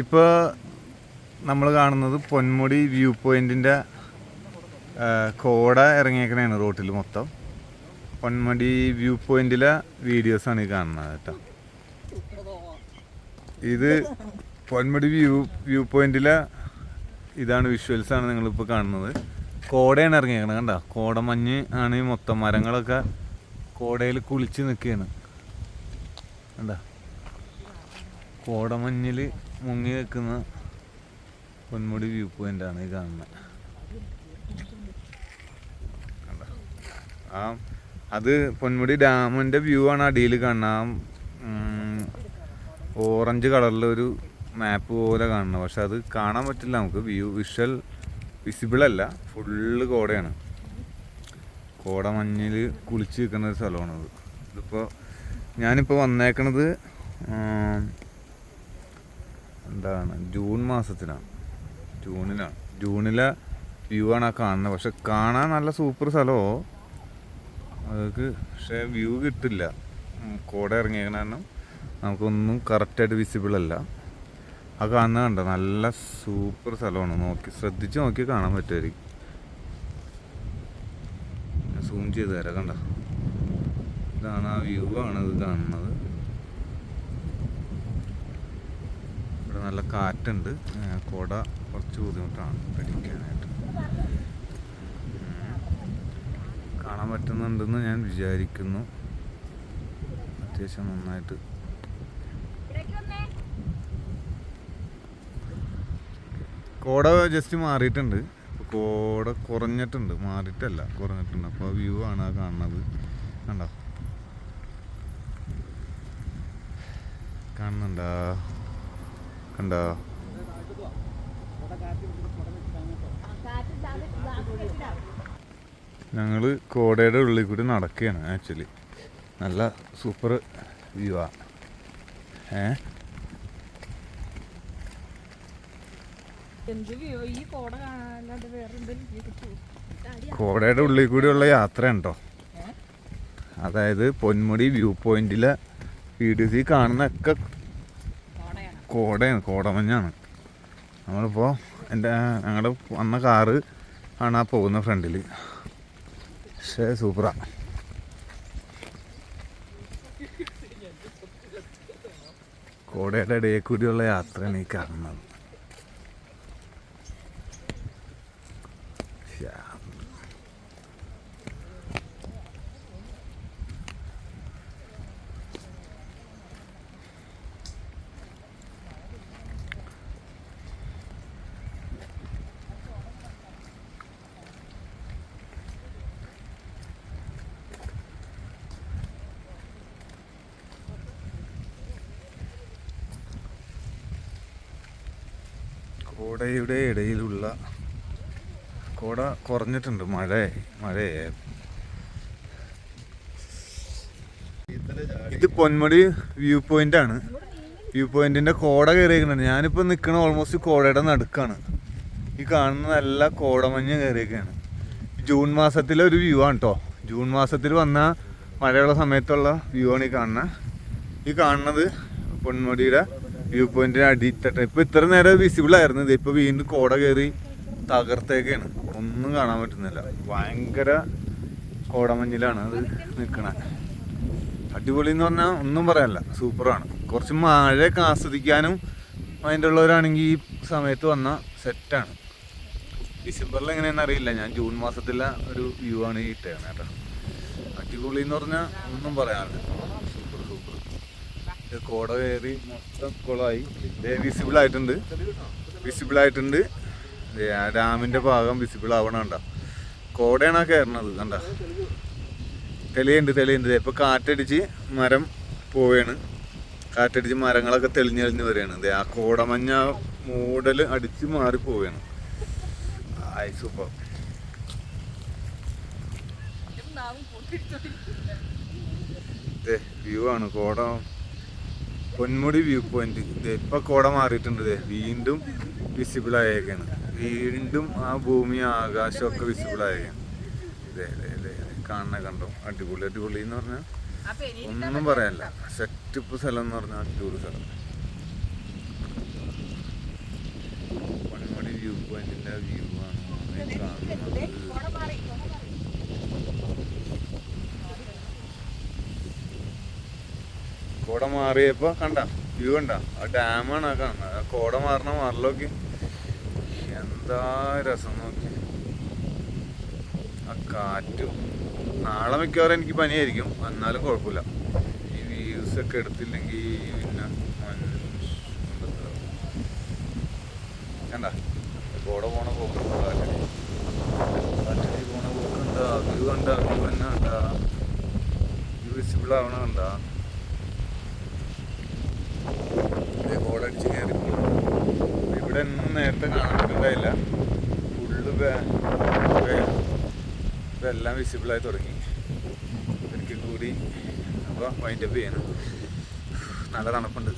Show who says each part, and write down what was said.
Speaker 1: ഇപ്പോൾ നമ്മൾ കാണുന്നത് പൊന്മുടി വ്യൂ പോയിന്റിന്റെ കോട ഇറങ്ങിയേക്കണേണ് റോട്ടിൽ മൊത്തം. പൊന്മുടി വ്യൂ പോയിന്റിലെ വീഡിയോസാണ് ഈ കാണുന്നത് കേട്ടോ. ഇത് പൊന്മുടി വ്യൂ വ്യൂ പോയിന്റിലെ ഇതാണ് വിഷ്വൽസാണ് നിങ്ങളിപ്പോൾ കാണുന്നത്. കോടയാണ് ഇറങ്ങിയേക്കണത് കണ്ട? കോടമഞ്ഞ് ആണ് ഈ മൊത്തം മരങ്ങളൊക്കെ കോടയിൽ കുളിച്ച് നിൽക്കുകയാണ്. കണ്ട? കോടമഞ്ഞിൽ മുങ്ങി നിൽക്കുന്ന പൊന്മുടി വ്യൂ പോയിന്റ് ആണ് ഈ കാണുന്നത് ആ അത് പൊന്മുടി ഡാമിന്റെ വ്യൂ ആണ് അടിയിൽ കാണുന്നത് ആ ഓറഞ്ച് കളറിലൊരു മാപ്പ് പോലെ കാണുന്നത് പക്ഷെ അത് കാണാൻ പറ്റില്ല നമുക്ക്. വ്യൂ വിഷ്വൽ വിസിബിൾ അല്ല. ഫുള്ള് കോടയാണ്. കോട മഞ്ഞിൽ കുളിച്ച് നിൽക്കുന്ന ഒരു സ്ഥലമാണത്. ഇതിപ്പോൾ ഞാനിപ്പോൾ വന്നേക്കണത് എന്താണ്? ജൂൺ മാസത്തിലാണ്. ജൂണിലാണ്. ജൂണിലെ വ്യൂ ആണ് ആ കാണുന്നത്. പക്ഷെ കാണാൻ നല്ല സൂപ്പർ സ്ഥലമോ അതൊക്കെ പക്ഷേ വ്യൂ കിട്ടില്ല. കോട ഇറങ്ങിയ കാരണം നമുക്കൊന്നും കറക്റ്റായിട്ട് വിസിബിൾ അല്ല. ആ കാണുന്നത് കണ്ടോ? നല്ല സൂപ്പർ സ്ഥലമാണ്. നോക്കി ശ്രദ്ധിച്ച് നോക്കി കാണാൻ പറ്റുമായിരിക്കും. സൂം ചെയ്ത് തരാം കണ്ട? ഇതാണ് ആ വ്യൂ ആണ് ഇത് കാണുന്നത് ഇവിടെ നല്ല കാറ്റുണ്ട്. കുട കുറച്ച് ബുദ്ധിമുട്ടാണ് പിടിക്കാനായിട്ട്. കാണാൻ പറ്റുന്നുണ്ടെന്ന് ഞാൻ വിചാരിക്കുന്നു. അത്യാവശ്യം നന്നായിട്ട്. കോട ജസ്റ്റ് മാറിയിട്ടുണ്ട്. കോട കുറഞ്ഞിട്ടുണ്ട്. മാറിയിട്ടല്ല കുറഞ്ഞിട്ടുണ്ട്. അപ്പോൾ വ്യൂ ആണ് കാണുന്നത്. കണ്ടോ? കാണുന്നുണ്ടോ? കണ്ടോ ഞങ്ങൾ കോടയുടെ ഉള്ളിൽ കൂടി നടക്കുകയാണ് ആക്ച്വലി നല്ല സൂപ്പർ വ്യൂ ആ. ഏ?
Speaker 2: എന്ത് വ്യൂ ഈ കോട കാണാനല്ലാണ്ട് വേറെ എന്തെങ്കിലും view കിട്ടുമോ?
Speaker 1: കോടയുടെ ഉള്ളിൽ കൂടിയുള്ള യാത്ര ഉണ്ടോ? അതായത് പൊന്മുടി വ്യൂ പോയിന്റിലെ പി ഡി സി കാണുന്നൊക്കെ
Speaker 2: കോടയാണ്
Speaker 1: കോടമഞ്ഞാണ്. നമ്മളിപ്പോൾ എന്റെ ഞങ്ങളുടെ വന്ന കാറ് ആണ് ആ പോകുന്ന ഫ്രണ്ടിൽ പക്ഷേ സൂപ്പറാ. കോടയുടെ ഇടയിൽ കൂടിയുള്ള യാത്രയാണ് ഈ കാണുന്നത്. കോടയുടെ ഇടയിലുള്ള കോട കുറഞ്ഞിട്ടുണ്ട്. മഴ മഴയെ ഇത് പൊന്മുടി വ്യൂ പോയിന്റ് ആണ്. വ്യൂ പോയിന്റിന്റെ കോട കയറിയേക്കുന്നുണ്ട്. ഞാനിപ്പോ നിൽക്കണ ഓൾമോസ്റ്റ് കോടയുടെ നടുക്കാണ്. ഈ കാണുന്ന നല്ല കോടമഞ്ഞ് കയറിയൊക്കെയാണ് ജൂൺ മാസത്തിലെ ഒരു വ്യൂ ആണ് കേട്ടോ ജൂൺ മാസത്തിൽ വന്ന മഴയുള്ള സമയത്തുള്ള വ്യൂ ആണ് ഈ കാണുന്നത് ഈ കാണുന്നത് പൊന്മുടിയുടെ വ്യൂ പോയിന്റിന് അടിത്തട്ട ഇപ്പൊ ഇത്ര നേരം വിസിബിൾ ആയിരുന്നു. ഇത് ഇപ്പൊ വീണ്ടും കോട കയറി തകർത്തേക്കാണ്. ഒന്നും കാണാൻ പറ്റുന്നില്ല. ഭയങ്കര കോടമഞ്ഞിലാണ് അത് നിൽക്കണ അടിപൊളി എന്ന് പറഞ്ഞാൽ ഒന്നും പറയാനില്ല. സൂപ്പറാണ്. കുറച്ച് മഴയൊക്കെ ആസ്വദിക്കാനും അതിന്റെ ഉള്ളവരാണെങ്കിൽ ഈ സമയത്ത് വന്ന സെറ്റാണ്. ഡിസംബറിൽ എങ്ങനെയാണെന്ന് അറിയില്ല. ഞാൻ ജൂൺ മാസത്തിലെ ഒരു വ്യൂ ആണ് ഈ ഇട്ടേക്കണേ കേട്ടോ. അടിപൊളി എന്ന് പറഞ്ഞാൽ ഒന്നും പറയാനില്ല. കോട കയറി മൊത്തം കുളമായി വിസിബിൾ ആയിട്ടുണ്ട്. വിസിബിൾ ആയിട്ടുണ്ട്. ഡാമിന്റെ ഭാഗം വിസിബിൾ ആവണണ്ട കോടയാണ് ആ കയറണത് കണ്ട. തെളിയുണ്ട് തെളിയുണ്ട്. ഇപ്പൊ കാറ്റടിച്ച് മരം പോവുകയാണ് കാറ്റടിച്ച് മരങ്ങളൊക്കെ തെളിഞ്ഞെളിഞ്ഞ് വരികയാണ് ദേ ആ കോടമഞ്ഞ മൂടൽ അടിച്ച് മാറി പോവുകയാണ് ആയി സൂപ്പർ. വ്യൂ ആണ്. കോട പൊന്മുടി വ്യൂ പോയിന്റ് ഇതേ ഇപ്പൊ കോട മാറിയിട്ടുണ്ട് വീണ്ടും വിസിബിൾ ആയേക്കാണ്. വീണ്ടും ആ ഭൂമി ആകാശം ഒക്കെ വിസിബിൾ ആയേക്കാണ്. ഇതേ കാണുന്ന കണ്ടോ? അടിപൊളി അടിപൊളി എന്ന് പറഞ്ഞാൽ ഒന്നും പറയാനില്ല. സെറ്റപ്പ് സ്ഥലം എന്ന് പറഞ്ഞാൽ അടിപൊളി സ്ഥലം. പൊന്മുടി വ്യൂ പോയിന്റിന്റെ മാറിയപ്പോ കണ്ട വ്യൂ കണ്ട. ആ ഡാമാണ് ആ കാണുന്നത്. ആ കോട മാറണ മാറലോക്കി എന്താ രസം നോക്കി. ആ കാറ്റും. നാളെ മിക്കവാറും എനിക്ക് പനിയായിരിക്കും. എന്നാലും കുഴപ്പമില്ല. ഈ വ്യൂസ് ഒക്കെ എടുത്തില്ലെങ്കിൽ പിന്നെ കണ്ട? കോട പോണ പോക്കുണ്ടോ കാറ്റടി. പോണ പോക്കുണ്ട വ്യൂ കണ്ട? വ്യൂ തന്നെ കണ്ട. വ്യൂ വിസിബിൾ ആവണ കണ്ട. ദേ ഹോളടിച്ച് കയറി. ഇവിടെ ഒന്നും നേരത്തെ കാണാനുണ്ടായില്ല ഫുള്ള് ഇതെല്ലാം വിസിബിളായി തുടങ്ങി. ഒരിക്കൽ കൂടി അപ്പോൾ വൈൻഡപ്പ് ചെയ്യണം. നല്ല തണുപ്പുണ്ട്.